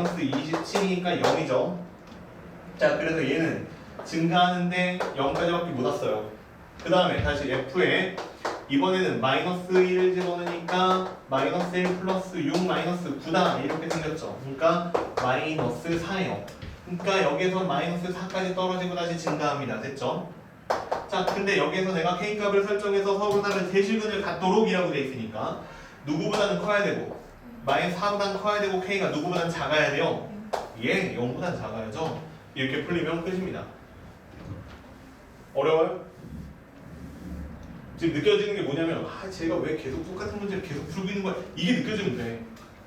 마이너스 27이니까 0이죠. 자, 그래서 얘는 증가하는데 0까지밖에 못 왔어요. 그 다음에 다시 F에 이번에는 마이너스 1을 집어넣으니까 마이너스 1 플러스 6 마이너스 9다 이렇게 생겼죠. 그러니까 마이너스 4예요. 그러니까 여기에서 마이너스 4까지 떨어지고 다시 증가합니다. 됐죠? 자, 근데 여기에서 내가 K값을 설정해서 서로 다른 대실근을 갖도록이라고 돼 있으니까 누구보다는 커야 되고 마이너스 4보다는 커야 되고 K가 누구보다는 작아야 돼요. 예, 0보다는 작아야죠. 이렇게 풀리면 끝입니다. 어려워요? 지금 느껴지는 게 뭐냐면 아 제가 왜 계속 똑같은 문제를 계속 풀고 있는 거야 이게 느껴지면 돼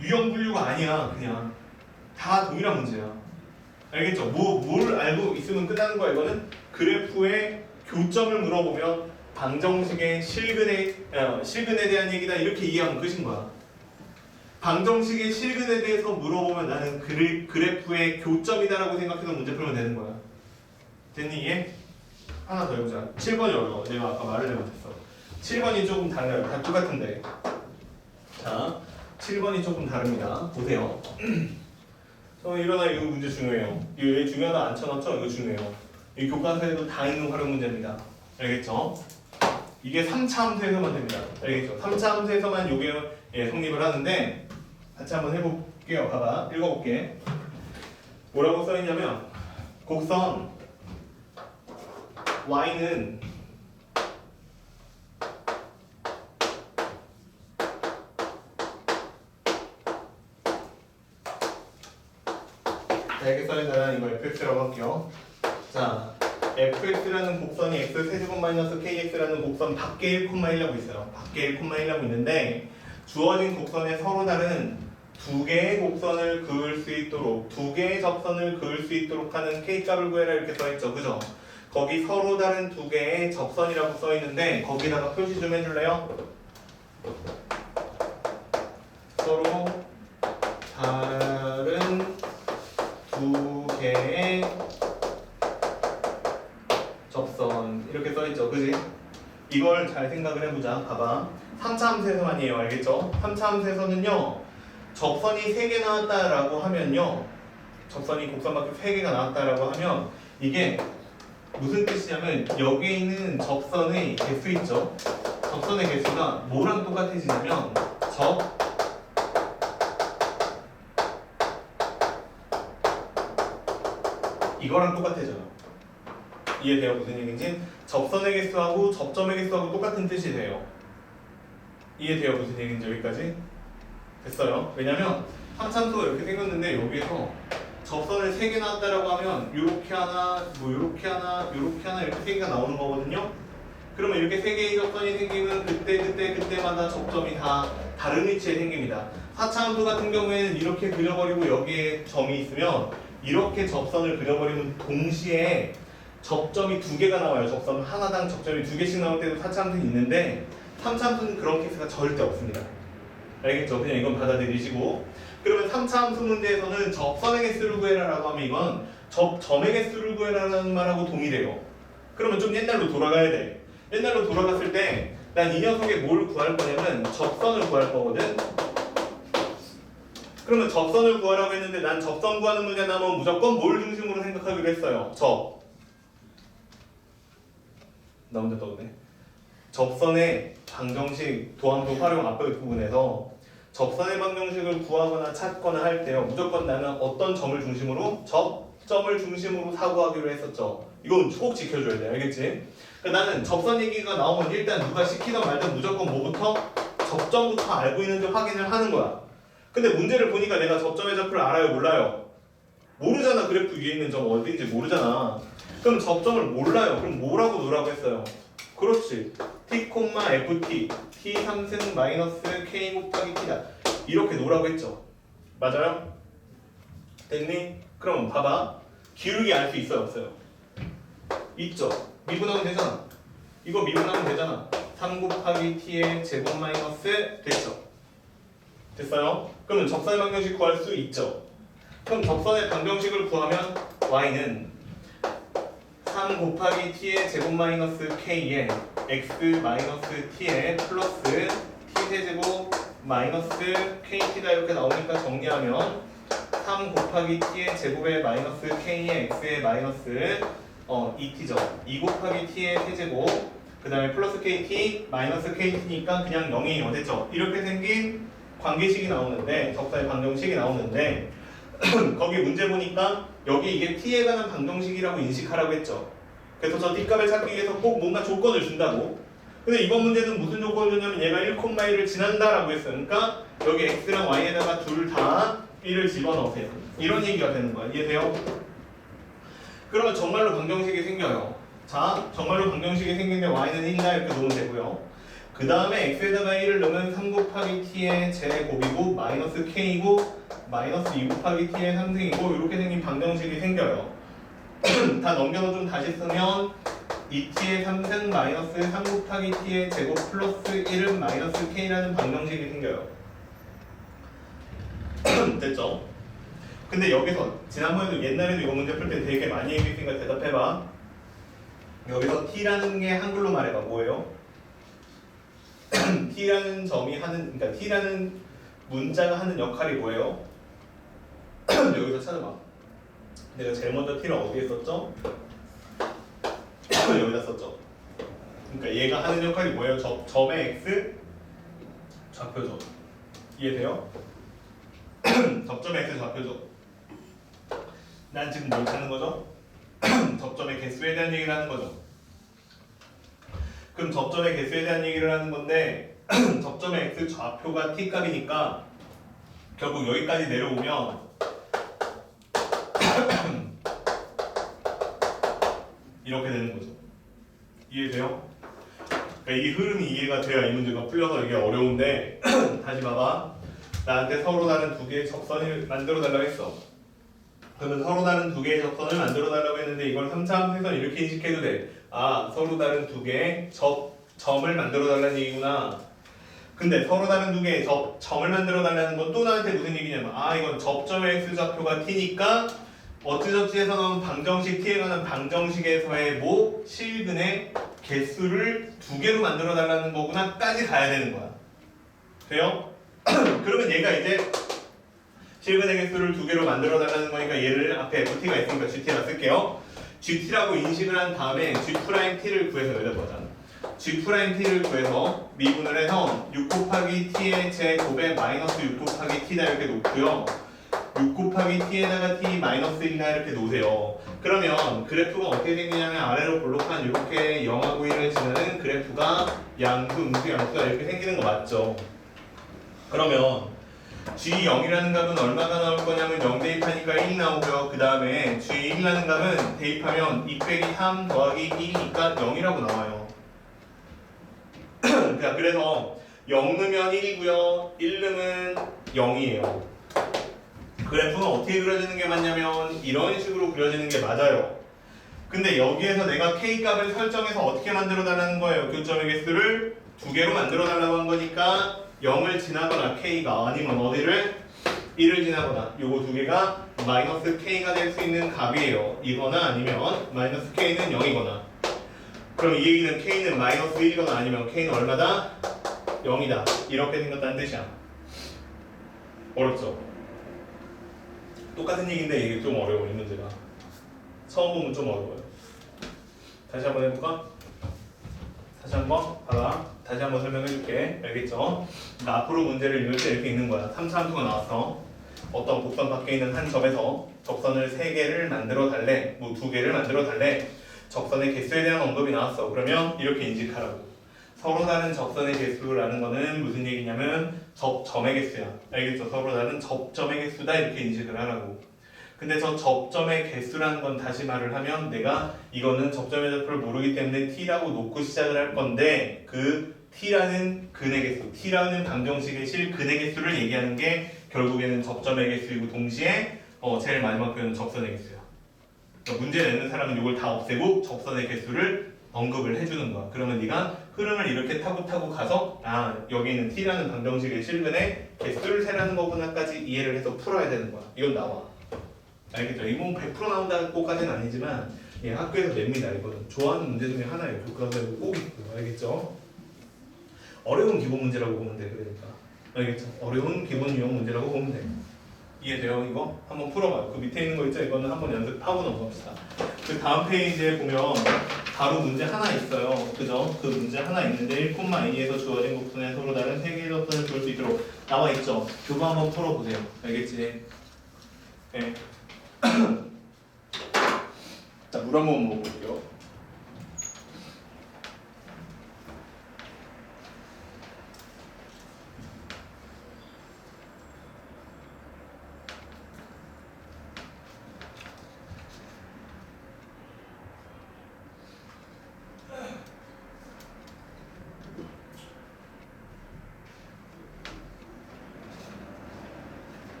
유형 분류가 아니야 그냥 다 동일한 문제야 알겠죠? 뭐, 뭘 알고 있으면 끝나는 거야 이거는 그래프의 교점을 물어보면 방정식의 실근에 어, 실근에 대한 얘기다 이렇게 이해하면 끝인 거야 방정식의 실근에 대해서 물어보면 나는 그래, 그래프의 교점이다라고 생각해서 문제 풀면 되는 거야. 됐니 이해? 하나 더 해보자. 7번이 어려워 내가 아까 말을 잘 못했어. 7번이 조금 달라요. 다 똑같은데. 자 7번이 조금 다릅니다. 보세요. 저 일어나. 이거 문제 중요해요. 이거 왜 중요하다? 안 쳐놨죠? 이거 중요해요. 이 교과서에도 다 있는 활용 문제입니다. 알겠죠? 이게 3차 함수에서만 됩니다. 알겠죠? 3차 함수에서만 요게 예, 성립을 하는데 같이 한번 해볼게요 봐봐 읽어볼게 뭐라고 써있냐면 곡선 y는 자, 이렇게 써있는 이거 fx라고 할게요. 자, fx라는 곡선이 x 세제곱 마이너스 kx라는 곡선 밖에 1,1라고 있어요. 밖에 1,1라고 있는데 주어진 곡선에 서로 다른 두 개의 곡선을 그을 수 있도록 두 개의 접선을 그을 수 있도록 하는 k값을 구해라 이렇게 써있죠. 그죠? 거기 서로 다른 두 개의 접선이라고 써있는데 거기다가 표시 좀 해줄래요? 서로 다른 두 개의 접선 이렇게 써있죠 그지? 이걸 잘 생각을 해보자 봐봐 3차 함수에서만이에요 알겠죠? 3차 함수에서는요 접선이 3개 나왔다라고 하면요 접선이 곡선 밖에 3개가 나왔다라고 하면 이게 무슨 뜻이냐면 여기에 있는 접선의 개수 있죠? 접선의 개수가 뭐랑 똑같아지냐면 접 이거랑 똑같아져요. 이해돼요? 무슨 얘기인지? 접선의 개수하고 접점의 개수하고 똑같은 뜻이 돼요. 이해돼요? 무슨 얘기인지 여기까지? 됐어요? 왜냐면 함참수가 이렇게 생겼는데 여기에서 접선을 3개 나왔다라고 하면 이렇게 하나, 뭐 이렇게 하나, 이렇게 하나 이렇게 3개가 나오는 거거든요. 그러면 이렇게 3개의 접선이 생기면 그때 그때 그때마다 접점이 다 다른 위치에 생깁니다. 4차 함수 같은 경우에는 이렇게 그려버리고 여기에 점이 있으면 이렇게 접선을 그려버리면 동시에 접점이 두 개가 나와요. 접선 하나당 접점이 두 개씩 나올 때도 4차 함수는 있는데 3차 함수는 그런 케이스가 절대 없습니다. 알겠죠? 그냥 이건 받아들이시고 그러면 3차 함수 문제에서는 접선의 개수를 구해라라고 하면 이건 접 점의 개수를 구해라라는 말하고 동일해요. 그러면 좀 옛날로 돌아가야 돼. 옛날로 돌아갔을 때 난 이 녀석의 뭘 구할 거냐면 접선을 구할 거거든. 그러면 접선을 구하라고 했는데 난 접선 구하는 문제 나면 무조건 뭘 중심으로 생각하기로 했어요. 접. 나 혼자 떠오네. 접선의 방정식 도함수 활용 앞에 부분에서 접선의 방정식을 구하거나 찾거나 할 때요 무조건 나는 어떤 점을 중심으로 접점을 중심으로 사고하기로 했었죠. 이건 꼭 지켜줘야 돼, 알겠지? 그러니까 나는 접선 얘기가 나오면 일단 누가 시키든 말든 무조건 뭐부터 접점부터 알고 있는지 확인을 하는 거야. 근데 문제를 보니까 내가 접점의 좌표를 알아요, 몰라요? 모르잖아. 그래프 위에 있는 점 어딘지 모르잖아. 그럼 접점을 몰라요. 그럼 뭐라고 놓으라고 했어요? 그렇지. t, ft, t 3승 마이너스 k 곱하기 t다. 이렇게 놓으라고 했죠. 맞아요? 됐니? 그럼 봐봐. 기울기 알 수 있어요, 없어요? 있죠. 미분하면 되잖아. 이거 미분하면 되잖아. 3 곱하기 t의 제곱 마이너스 됐죠. 됐어요? 그러면 접선의 방정식 구할 수 있죠. 그럼 접선의 방정식을 구하면 y는 3 곱하기 t의 제곱 마이너스 k에 x 마이너스 t에 플러스 t 세제곱 마이너스 kt다 이렇게 나오니까 정리하면 3 곱하기 t의 제곱에 마이너스 k의 x의 마이너스 어 2t죠. 2 곱하기 t의 세제곱 그 다음에 플러스 kt 마이너스 kt니까 그냥 0이에요. 됐죠? 이렇게 생긴 관계식이 나오는데 적사의 방정식이 나오는데 거기 문제 보니까 여기 이게 t에 관한 방정식이라고 인식하라고 했죠. 그래서 저 t값을 찾기 위해서 꼭 뭔가 조건을 준다고. 근데 이번 문제는 무슨 조건을 주냐면 얘가 1,1을 지난다라고. 그러니까 여기 x랑 y에다가 둘다 1을 집어넣으세요. 이런 얘기가 되는 거야. 이해돼요? 그러면 정말로 방정식이 생겨요. 자, 정말로 방정식이 생기는데 y는 1다 이렇게 놓으면 되고요. 그 다음에 x에다가 1을 넣으면 3 곱하기 t의 제곱이고 마이너스 k이고 마이너스 2 곱하기 t의 3승이고 이렇게 생긴 방정식이 생겨요. 다 넘겨서 좀 다시 쓰면 2t의 3승 마이너스 3 곱하기 t의 제곱 플러스 1은 마이너스 k라는 방정식이 생겨요. 됐죠? 근데 여기서 지난번에도 옛날에도 이거 문제 풀 때 되게 많이 얘기했으니까 대답해봐. 여기서 t라는 게 한글로 말해봐 뭐예요? t라는 점이 하는 그러니까 t라는 문자가 하는 역할이 뭐예요? 여기서 찾아봐. 내가 제일 먼저 t를 어디에 썼죠? 여기다 썼죠. 그러니까 얘가 하는 역할이 뭐예요? 점, 점의 x 좌표죠. 이해돼요? 접점의 x 좌표죠. 난 지금 뭘 찾는 거죠? 접점의 개수에 대한 얘기를 하는 거죠. 그럼 접점의 개수에 대한 얘기를 하는 건데 접점의 x 좌표가 t 값이니까 결국 여기까지 내려오면 이렇게 되는 거죠. 이해돼요? 그러니까 이 흐름이 이해가 돼야 이 문제가 풀려서 이게 어려운데 다시 봐봐. 나한테 서로 다른 두 개의 접선을 만들어 달라고 했어. 그러면 서로 다른 두 개의 접선을 만들어 달라고 했는데 이걸 3차 함수에서 이렇게 인식해도 돼. 아, 서로 다른 두 개의 접, 점을 만들어 달라는 얘기구나. 근데 서로 다른 두 개의 접, 점을 만들어 달라는 건 또 나한테 무슨 얘기냐면 아, 이건 접점의 x좌표가 t니까 어찌저찌해서 나온 방정식 t에 관한 방정식에서의 뭐 실근의 개수를 두 개로 만들어 달라는 거구나 까지 가야 되는 거야. 돼요? 그러면 얘가 이제 실근의 개수를 두 개로 만들어 달라는 거니까 얘를 앞에 ft가 있으니까 gt라 쓸게요. Gt라고 인식을 한 다음에 g't를 구해서 여기다 보자. g't를 구해서 미분을 해서 6 곱하기 t의 제곱에 마이너스 6 곱하기 t다 이렇게 놓고요. 6 곱하기 t에다가 t 마이너스 1이나 이렇게 놓으세요. 그러면 그래프가 어떻게 생기냐면 아래로 볼록한 이렇게 0하고 1을 지나는 그래프가 양수, 음수, 양수가 이렇게 생기는 거 맞죠? 그러면 G0이라는 값은 얼마가 나올 거냐면 0 대입하니까 1 나오고요. 그 다음에 G1이라는 값은 대입하면 2 빼기 3 더하기 2니까 0이라고 나와요. 자, 그래서 0 넣으면 1이고요. 1 넣으면 0이에요. 그래프는 어떻게 그려지는 게 맞냐면 이런 식으로 그려지는 게 맞아요. 근데 여기에서 내가 K 값을 설정해서 어떻게 만들어 달라는 거예요? 교점의 개수를 두 개로 만들어 달라고 한 거니까 0을 지나거나 K가 아니면 어디를 1을 지나거나 요거 두 개가 마이너스 K가 될 수 있는 값이에요. 이거나 아니면 마이너스 K는 0이거나 그럼 이 얘기는 K는 마이너스 1이거나 아니면 K는 얼마다? 0이다. 이렇게 생겼다는 뜻이야. 어렵죠? 똑같은 얘기인데 이게 좀 어려워 이 문제가. 처음 보면 좀 어려워요. 다시 한번 해볼까? 다시 한번 봐봐. 다시 한번 설명해 줄게. 알겠죠? 그러니까 앞으로 문제를 읽을 때 이렇게 있는 거야. 3차 함수가 나왔어. 어떤 곡선 밖에 있는 한 점에서 적선을 3개를 만들어 달래. 뭐 2개를 만들어 달래. 적선의 개수에 대한 언급이 나왔어. 그러면 이렇게 인식하라고. 서로 다른 접선의 개수라는 거는 무슨 얘기냐면 접점의 개수야. 알겠죠? 서로 다른 접점의 개수다 이렇게 인식을 하라고. 근데 저 접점의 개수라는 건 다시 말을 하면 내가 이거는 접점의 좌표를 모르기 때문에 t라고 놓고 시작을 할 건데 그 t라는 근의 개수, t라는 방정식의 실 근의 개수를 얘기하는 게 결국에는 접점의 개수이고 동시에 어, 제일 마지막 표현은 접선의 개수야. 그러니까 문제 내는 사람은 이걸 다 없애고 접선의 개수를 언급을 해주는 거야. 그러면 네가 흐름을 이렇게 타고 타고 가서 아 여기 있는 t라는 방정식의 실근에 개수를 세라는 거구나까지 이해를 해서 풀어야 되는 거야. 이건 나와. 알겠죠? 이건 100% 나온다고까지는 아니지만 예, 학교에서 냅니다. 이거는 좋아하는 문제 중에 하나예요. 교과서에 꼭 있고요. 알겠죠? 어려운 기본 문제라고 보면 돼. 그러니까 알겠죠? 어려운 기본 유형 문제라고 보면 돼. 이해돼요 이거? 한번 풀어봐요 그 밑에 있는 거 있죠? 이거는 한번 연습하고 넘어갑시다 그 다음 페이지에 보면 바로 문제 하나 있어요 그죠? 그 문제 하나 있는데 1,2에서 주어진 부분에 서로 다른 세 개의 접선을 볼 수 있도록 나와 있죠? 그거 한번 풀어보세요 알겠지? 네. 자, 물 한 번 먹어볼게요.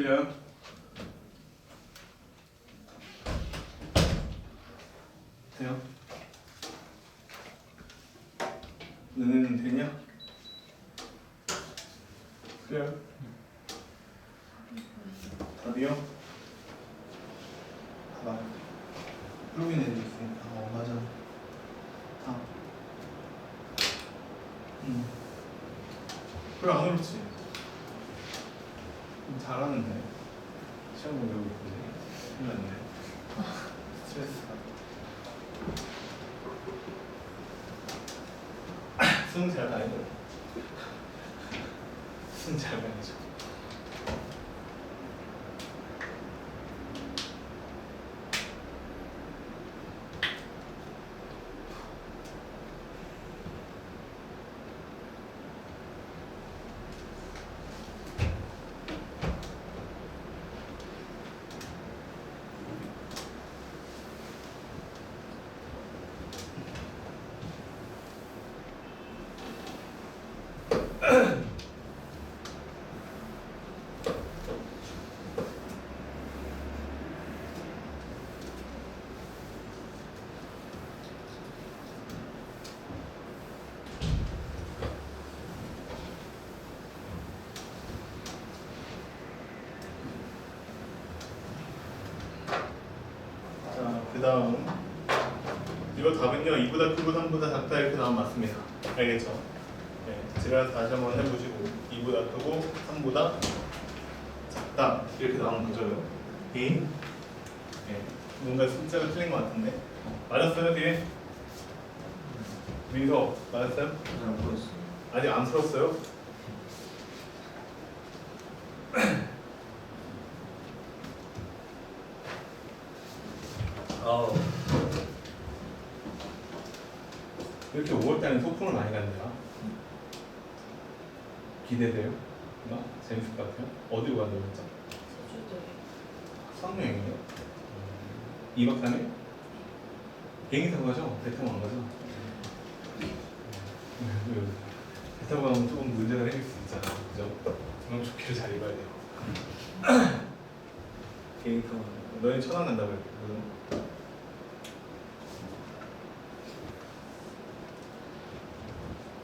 풀려요? 돼요? 너네는 되냐? 그래요? 답이요? 봐봐 플로인 애들 있으니까 어 맞아 아 응. 그래 안 어렵지 음, 잘하는데. 시험 보고 있는데. 큰일 났네. 스트레스 받아 수능 잘 다니죠 수능 잘 다니죠 자, 그 다음 이거 답은요 2보다 크고 3보다 작다 이렇게 나오면 맞습니다 알겠죠? 네, 지랄 다시 한번 해보시고 2보다 크고 3보다 작다 이렇게 나오면? 이 네, 뭔가 숫자가 틀린 것 같은데 맞았어요 뒤에? 민서 맞았어요? 안 보였어. 아직 안 풀었어요? 이렇게 5월달에 소풍을 많이 간대요. 기대돼요? 나 재밌을 것 같아요. 어디로 간다고 했죠? 수학여행이요? 2박 3일? 비행기 타고 가죠? 배 타고 안 가죠? 음, 배 타고 가면 조금 문제가 생길 수 있잖아. 그죠? 그럼 조끼를 잘 입어야 돼요. 비행기 타고. 너희 천안 간다고 했거든.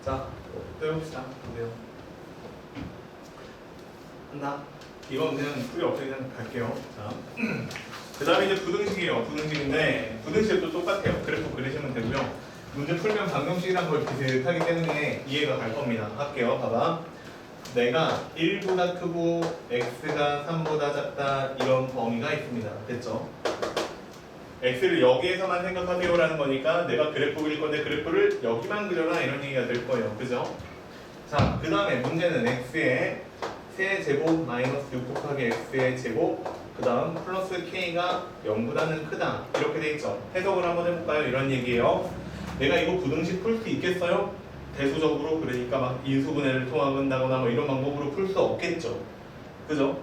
또 해봅시다. 보세요. 한다. 이건 그냥 풀이 그냥 갈게요. 자. 그 다음에 이제 부등식이에요. 부등식인데, 부등식도 똑같아요. 그래프 그리시면 되고요. 문제 풀면 방정식이란 걸 비슷하기 때문에 이해가 갈 겁니다. 할게요. 봐봐. 내가 1보다 크고 x가 3보다 작다 이런 범위가 있습니다. 됐죠? X를 여기에서만 생각하세요라는 거니까 내가 그래프 그릴 건데 그래프를 여기만 그려라 이런 얘기가 될 거예요. 그죠? 자, 그 다음에 문제는 x의 세 제곱 마이너스 6 곱하기 x의 제곱 그 다음 플러스 k가 0보다는 크다 이렇게 돼 있죠. 해석을 한번 해볼까요? 이런 얘기예요. 내가 이거 부등식 풀 수 있겠어요? 대수적으로 그러니까 막 인수분해를 통합한다거나 뭐 이런 방법으로 풀 수 없겠죠. 그죠?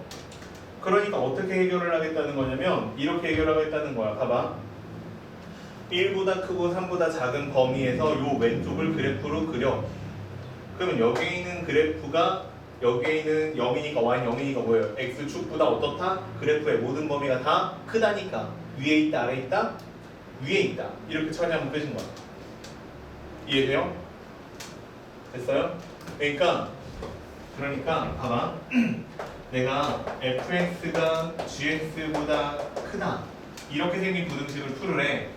그러니까 어떻게 해결을 하겠다는 거냐면 이렇게 해결하겠다는 거야. 봐봐. 1보다 크고 3보다 작은 범위에서 요 왼쪽을 그래프로 그려. 그러면 여기에 있는 그래프가 여기에 있는 0이니까 y 0이니까 뭐예요? x축보다 어떻다? 그래프의 모든 범위가 다 크다니까 위에 있다 아래 있다? 위에 있다 이렇게 처리하면 끝인 거야 이해돼요? 됐어요? 그러니까 그러니까 봐봐. 내가 fx가 gx보다 크다. 이렇게 생긴 부등식을 풀으래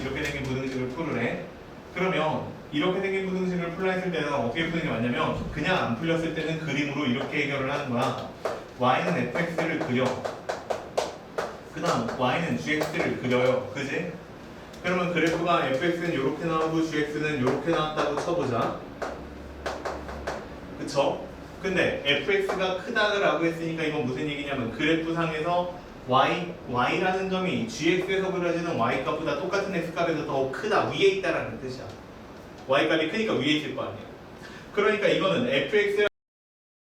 이렇게 생긴 부등식을 풀으래 그러면 이렇게 생긴 부등식을 풀라 했을 때는 어떻게 푸는 게 맞냐면 그냥 안 풀렸을 때는 그림으로 이렇게 해결을 하는 거야. y는 fx를 그려. 그 다음 y는 gx를 그려요. 그지? 그러면 그래프가 fx는 이렇게 나오고 gx는 이렇게 나왔다고 쳐보자. 그쵸? 근데 fx가 크다라고 했으니까 이건 무슨 얘기냐면 그래프 상에서 y, y라는 점이 gx에서 그려지는 y 값보다 똑같은 x 값에서 더 크다 위에 있다라는 뜻이야. Y 값이 크니까 위에 있을 거 아니야 그러니까 이거는 fx랑